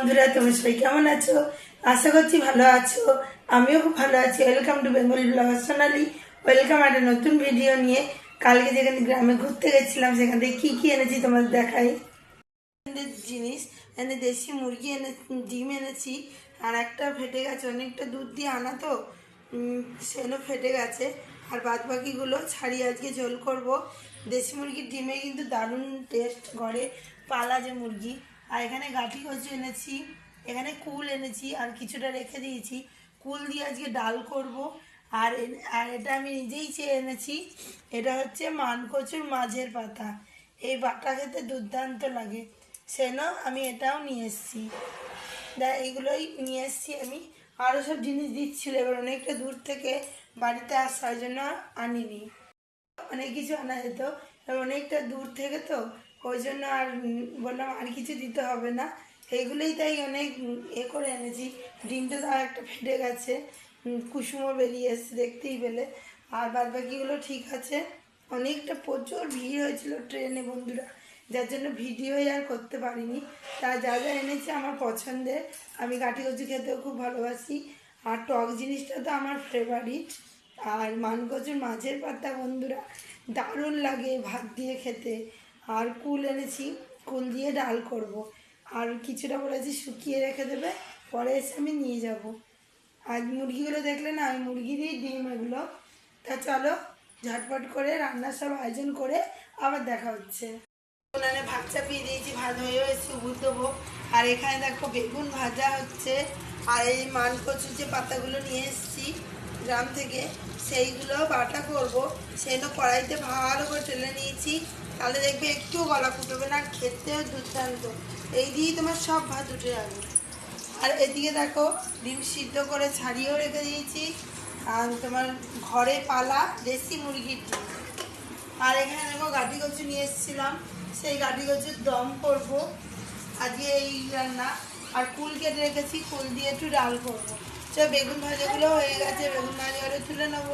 বন্ধুরা তুমি সবাই কেমন আছো? আশা করছি ভালো আছো। আমিও খুব ভালো আছি। Welcome to Bengal blogger Sonali welcome একটা নতুন ভিডিও নিয়ে। কালকে যেখানে গ্রামে ঘুরতে গেছিলাম, সেখান থেকে কী কী এনেছি তোমাদের দেখাই? জিনিস এনে দেশি মুরগি এনে ডিম এনেছি, আর একটা ফেটে গেছে। অনেকটা দুধ দিয়ে আনা তো। সেগুলো ফেটে গেছে। আর বাদ বাকিগুলো ছাড়িয়ে আজকে ঝোল করব। দেশি মুরগির ডিমে কিন্তু দারুণ টেস্ট ঘরে পালা যে মুরগি। আর এখানে গাঠি কচু এনেছি, এখানে কুল এনেছি আর কিছুটা রেখে দিয়েছি। কুল দিয়ে আজকে ডাল করব। আর আর এটা আমি নিজেই চেয়ে এনেছি। এটা হচ্ছে মানকচুর মাঝের পাতা। এই পাতা খেতে দুর্দান্ত লাগে। সেন, আমি এটাও নিয়ে এসেছি। দা, এইগুলোই নিয়ে এসেছি আমি। আরও সব জিনিস দিচ্ছিল, এবার অনেকটা দূর থেকে বাড়িতে আসার জন্য আনিনি। অনেক কিছু আনা যেত অনেকটা দূর থেকে তো ওই জন্য আর বললাম, আর কিছু দিতে হবে না। এইগুলোই তাই অনেক এ করে এনেছি। ডিমটা তো আর একটা ফেটে গেছে। কুসুমও বেরিয়ে এসছে দেখতেই পেলে। আর বাদ বাকিগুলো ঠিক আছে। অনেকটা প্রচুর ভিড় হয়েছিল ট্রেনে বন্ধুরা। যার জন্য ভিডিওই আর করতে পারিনি। তা যা যা এনেছি আমার পছন্দের। আমি কাঠি কচু খেতেও খুব ভালোবাসি। আর টক জিনিসটা তো আমার ফেভারিট আর মানকচুর মাছের পাতা বন্ধুরা, দারুণ লাগে ভাত দিয়ে খেতে। আর কুল এনেছি, কুল দিয়ে ডাল করব। আর কিছুটা বলেছি শুকিয়ে রেখে দেবে, পরে এসে আমি নিয়ে যাব। আজ মুরগিগুলো দেখলে না, আমি মুরগিরই ডিম এগুলো। তা চলো, ঝটপট করে রান্নার সব আয়োজন করে আবার দেখা হচ্ছে। উনানে ভাত চাপিয়ে দিয়েছি, ভাত হয়েও এসে দেবো। আর এখানে দেখো বেগুন ভাজা হচ্ছে, আর এই কচু যে পাতাগুলো নিয়ে এসেছি গ্রাম থেকে সেইগুলো বাটা করব। সেগুলো কড়াইতে ভালো করে টেলে নিয়েছি। তাহলে দেখবে একটু গলা ফুটবে না খেতেও দুর্দান্ত। এই দিয়েই তোমার সব ভাত উঠে যাবে। আর এদিকে দেখো, ডিম সিদ্ধ করে ছাড়িয়েও রেখে দিয়েছি। আর তোমার ঘরে পালা দেশি মুরগির ডিম। আর এখানে দেখো গাঠি কচু নিয়ে এসেছিলাম। সেই গাঠি কচুর দম করব। আজকে এই রান্না। আর কুল কেটে রেখেছি, কুল দিয়ে একটু ডাল করব। তো বেগুন ভাজাগুলো হয়ে গেছে, বেগুন ভাজাগুলো তুলে নেব।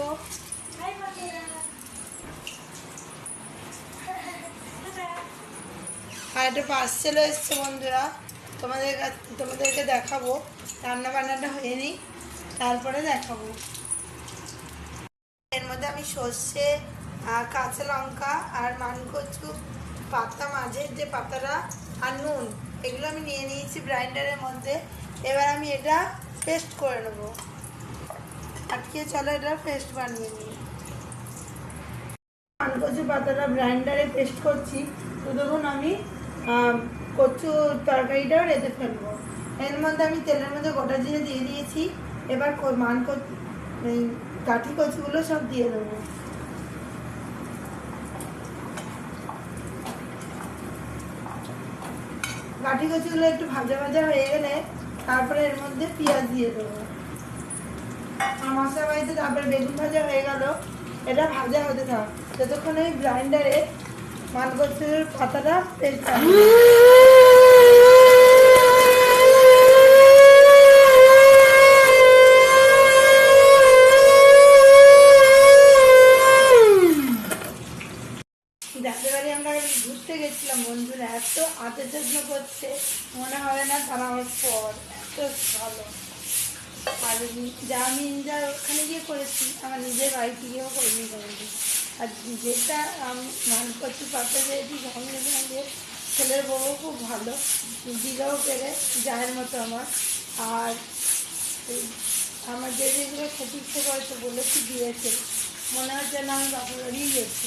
আর একটা পার্সেলও এসছে বন্ধুরা, তোমাদের তোমাদেরকে দেখাবো। রান্না বান্নাটা হয়ে নি, তারপরে দেখাবো। এর মধ্যে আমি সর্ষে কাঁচা লঙ্কা আর মানকচু, পাতা, মাঝের যে পাতাটা আর নুন, এগুলো আমি নিয়ে নিয়েছি গ্রাইন্ডারের মধ্যে। এবার আমি এটা পেস্ট করে নেব। আটকে চলো, এটা পেস্ট বানিয়ে নিই। মানকচু পাতাটা গ্রাইন্ডারে পেস্ট করছি। তো দেখুন আমি কচু তরকারিটাও রেঁধে ফেলব। এর মধ্যে আমি তেলের মধ্যে গোটা জিরে দিয়ে দিয়েছি। এবার মান এই কাঠি কচুগুলো সব দিয়ে দেবো। কাঠি কচুগুলো একটু ভাজা ভাজা হয়ে গেলে তারপরে এর মধ্যে পেঁয়াজ দিয়ে দেবো। মশলা বাড়িতে তারপরে বেগুন ভাজা হয়ে গেল। এটা ভাজা হতে থাক। যতক্ষণ ওই গ্রাইন্ডারে মানকচুর পাতাটা পেস্ট গেছিলাম বন্ধুরা, এত করছে, মনে হবে না তারা আমার পর। এত ভালো। আর যা আমি যা ওখানে গিয়ে করেছি, আমার নিজের বাড়িতে গিয়েও করিনি করেছি আর যেটা মান করছি পাতা সঙ্গে ছেলের বউ খুব ভালো, দিদাও পেরে জায়ের মতো আমার। আর আমার যে যেগুলো খেতে ইচ্ছে করেছে বলেছি দিয়েছে। মনে হচ্ছে না আমি বাপের বাড়িই গেছি।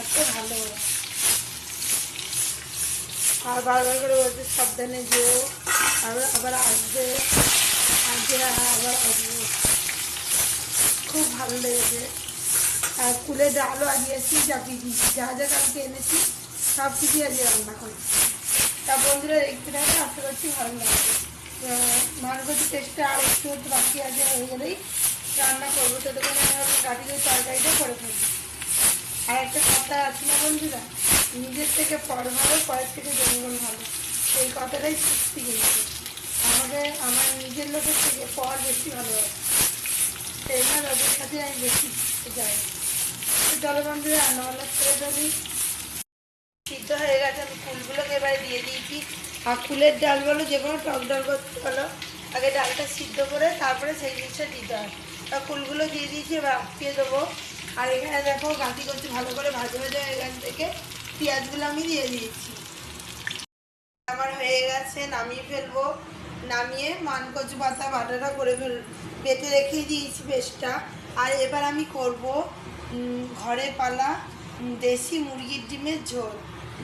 এত ভালো আর বারবার করে বলছে, সাবধানে যেও। আবার আসবে, আজকে আবার আসব। খুব ভালো লেগেছে। আর কুলে ডালও আনিয়েছি চাপিয়ে দিয়েছি যা যা কালকে এনেছি, সব কিছুই আজকে রান্না করছি। তা বন্ধুরা, দেখতে থাকে, আশা করছি ভালো লাগবে। টেস্টটা আর একটু একটু বাকি আছে হয়ে গেলেই রান্না করব। ততক্ষণে আমি গাড়ির তরকারিটা করে ফেলব আর একটা কথা আছে না বন্ধুরা, নিজের থেকে পর ভালো পরের থেকে জনগণ ভালো। এই কথাটাই সত্যি কিন্তু। আমাদের আমার নিজের লোকের থেকে পর বেশি ভালো সেই জন্য ওদের সাথে আমি বেশি যাই। তো চলো বন্ধুরা রান্নাবান্না করে ফেলি সিদ্ধ হয়ে গেছে, আমি ফুলগুলোকে এবারে দিয়ে দিয়েছি। আর ফুলের ডাল বলো, যে কোনো টক ডাল বলো আগে ডালটা সিদ্ধ করে তারপরে সেই জিনিসটা দিতে হয়। তা ফুলগুলো দিয়ে দিয়েছি, এবার আটকে দেবো। আর এখানে দেখো গাঁতি করছি ভালো করে ভাজে ভাজে এখান থেকে। পেঁয়াজগুলো আমি দিয়ে দিয়েছি। হয়ে নামিয়ে ফেলব। নামিয়ে মানকচু পাতা বাটাটা করে ফেল, বেটে রেখে দিয়েছি পেস্টটা আর এবার আমি করব ঘরে পালা দেশি মুরগির ডিমের ঝোল।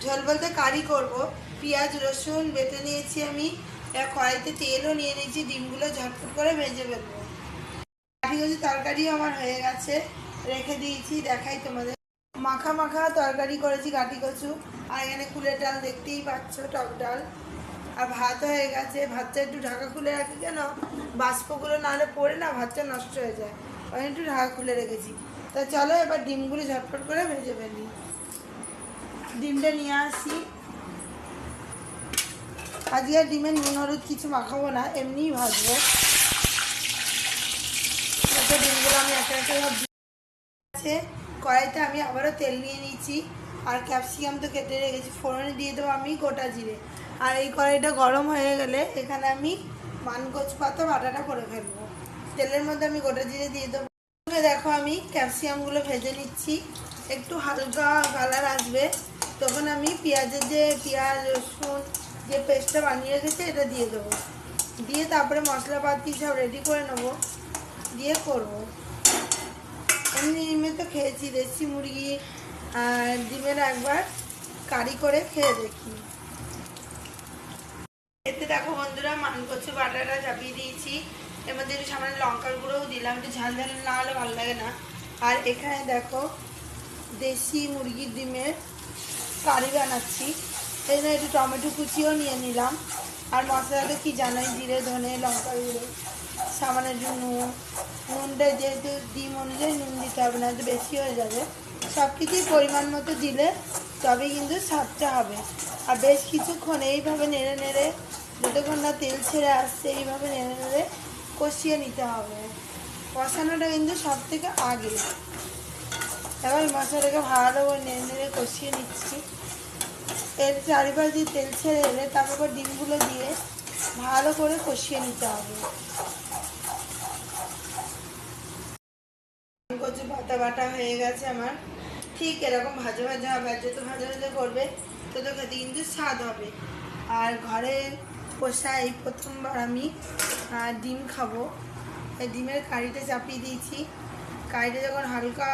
ঝোল বলতে কারি করব। পেঁয়াজ, রসুন বেটে নিয়েছি আমি। কড়াইতে তেলও নিয়ে নিয়েছি, ডিমগুলো ঝটফট করে ভেজে ফেলব। কাঠি কচু তরকারিও আমার হয়ে গেছে, রেখে দিয়েছি, দেখাই তোমাদের। মাখা মাখা তরকারি করেছি কাঠি কচু। আর এখানে কুলের ডাল দেখতেই পাচ্ছ, টক ডাল। আর ভাত হয়ে গেছে, ভাতটা একটু ঢাকা খুলে রাখি কেন? বাষ্পগুলো নাহলে পড়ে না, ভাতটা নষ্ট হয়ে যায়। ওই একটু ঢাকা খুলে রেখেছি। তা চলো এবার ডিমগুলো ঝটপট করে ভেজে ফেলি। ডিমটা নিয়ে আসি। আজকে আর ডিমের নুন হলুদ কিছু মাখাবো না, এমনিই ভাজবো। ডিমগুলো আমি একটা একটা আছে কড়াইতে আমি আবারও তেল নিয়ে নিয়েছি আর ক্যাপসিকাম তো কেটে রেখেছি, ফোড়নে দিয়ে দেবো আমি গোটা জিরে। আর এই কড়াইটা গরম হয়ে গেলে এখানে আমি মানগোজ পাতা, বাটাটা করে ফেলব। তেলের মধ্যে আমি গোটা জিরে দিয়ে দেবো। দেখো আমি ক্যাপসিকামগুলো ভেজে নিচ্ছি। একটু হালকা কালার আসবে। তখন আমি পেঁয়াজের যে পেঁয়াজ, রসুন যে পেস্টটা বানিয়ে রেখেছি, এটা দিয়ে দেবো। দিয়ে তারপরে মশলাপাতি সব রেডি করে নেব। দিয়ে করব। এমনি এমনি তো খেয়েছি, দেশি মুরগি ডিমের একবার কারি করে খেয়ে দেখি। এতে দেখো বন্ধুরা মান কচু বাটাটা চাপিয়ে দিয়েছি। এর মধ্যে একটু সামান্য লঙ্কার গুঁড়োও দিলাম, একটু ঝাল ঝাল না হলে ভালো লাগে না। আর এখানে দেখো দেশি মুরগির ডিমের কারি বানাচ্ছি। এই জন্য একটু টমেটো কুচিও নিয়ে নিলাম। আর মশলাটা কি জানাই, জিরে, ধনে, লঙ্কার গুঁড়ো, সামান্য একটু নুন। নুনটা যেহেতু ডিম অনুযায়ী নুন দিতে হবে না তো বেশি হয়ে যাবে। সব কিছুই পরিমাণ মতো দিলে তবে কিন্তু স্বাদটা হবে। আর বেশ কিছুক্ষণ এইভাবে নেড়ে নেড়ে যতক্ষণ না তেল ছেড়ে আসছে এইভাবে নেড়ে নেড়ে কষিয়ে নিতে হবে। কষানোটা কিন্তু সব থেকে আগে। এবার মশলাটাকে ভালো করে নেড়ে নেড়ে কষিয়ে নিচ্ছি। এর চারিপাশ দিয়ে তেল ছেড়ে এলে তারপর ডিমগুলো দিয়ে ভালো করে কষিয়ে নিতে হবে। কচু পাতা বাটা হয়ে গেছে আমার। ঠিক এরকম ভাজা ভাজা হবে আর যত ভাজা ভাজা করবে, তত খেতে কিন্তু স্বাদ হবে। আর ঘরে পোষা এই প্রথমবার আমি ডিম খাব। ডিমের কারিটা চাপিয়ে দিয়েছি। কারিটা যখন হালকা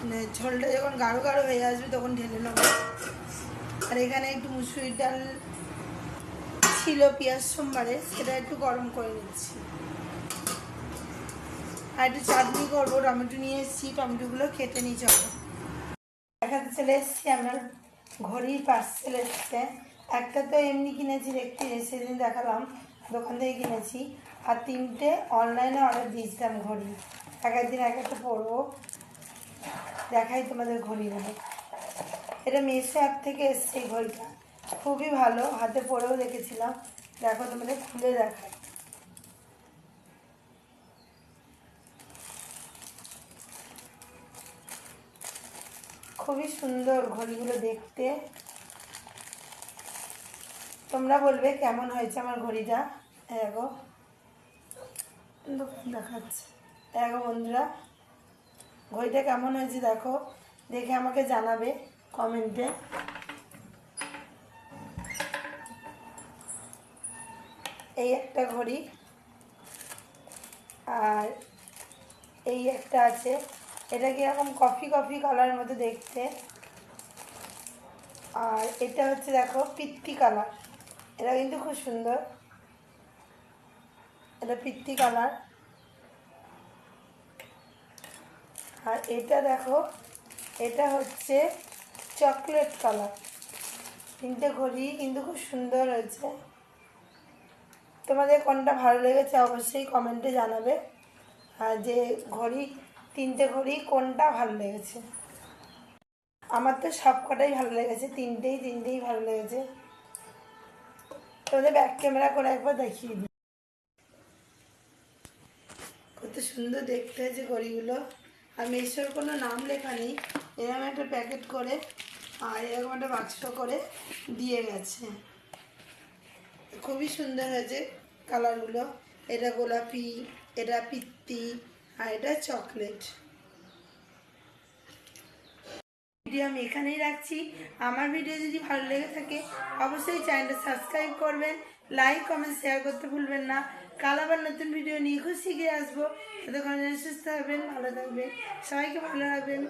মানে ঝোলটা যখন গাঢ় গাঢ় হয়ে আসবে, তখন ঢেলে নেব। আর এখানে একটু মুসুরির ডাল ছিল পেঁয়াজ সোমবারে, সেটা একটু গরম করে নিচ্ছি। আর একটু চাটনি করব, টমেটো নিয়ে এসেছি, টমেটোগুলো খেতে নিই চলো দেখাতে চলে এসেছি, আমার ঘড়ির পার্সেল এসছে। একটা তো এমনি কিনেছি দেখতে সেদিন দেখালাম, দোকান থেকে কিনেছি। আর তিনটে অনলাইনে অর্ডার দিয়েছিলাম ঘড়ি। এক একদিন এক একটা পরবো। দেখাই তোমাদের ঘড়িগুলো। এটা মেসো অ্যাপ থেকে এসছে এই ঘড়িটা। খুবই ভালো, হাতে পরেও দেখেছিলাম। দেখো তোমাদের খুলে দেখাই। খুবই সুন্দর ঘড়িগুলো দেখতে। তোমরা বলবে, কেমন হয়েছে আমার ঘড়িটা? দোকান দেখাচ্ছে। দেখো বন্ধুরা, ঘড়িটা কেমন হয়েছে দেখো। দেখে আমাকে জানাবে কমেন্টে। এই একটা ঘড়ি আর এই একটা আছে। এটা কীরকম কফি কফি কালার মতো দেখতে। আর এটা হচ্ছে দেখো পিত্তি কালার এটা কিন্তু খুব সুন্দর। এটা পিত্তি কালার আর এটা দেখো, এটা হচ্ছে চকলেট কালার তিনটে ঘড়ি কিন্তু খুব সুন্দর হয়েছে। তোমাদের কোনটা ভালো লেগেছে অবশ্যই কমেন্টে জানাবে। আর যে ঘড়ি তিনটে ঘড়ি কোনটা ভালো লেগেছে? আমার তো সব কটাই ভালো লেগেছে, তিনটেই তিনটেই ভালো লেগেছে। তোমাদের ব্যাক ক্যামেরা করে একবার দেখিয়ে দিই। কত সুন্দর দেখতে হয়েছে ঘড়িগুলো। আর মেশোর কোনো নাম লেখা নেই। এরকম একটা প্যাকেট করে, আর এরকম একটা বাক্স করে দিয়ে গেছে। খুবই সুন্দর হয়েছে কালারগুলো এটা গোলাপি, এটা পিত্তি আর এটা চকলেট। ভিডিও আমি এখানেই রাখছি। আমার ভিডিও যদি ভালো লেগে থাকে, অবশ্যই চ্যানেলটা সাবস্ক্রাইব করবেন, লাইক, কমেন্ট শেয়ার করতে ভুলবেন না। কাল আবার নতুন ভিডিও নিয়ে খুব শিখে আসব। ততক্ষণ সুস্থ থাকবেন, ভালো থাকবেন, সবাইকে ভালো রাখবেন।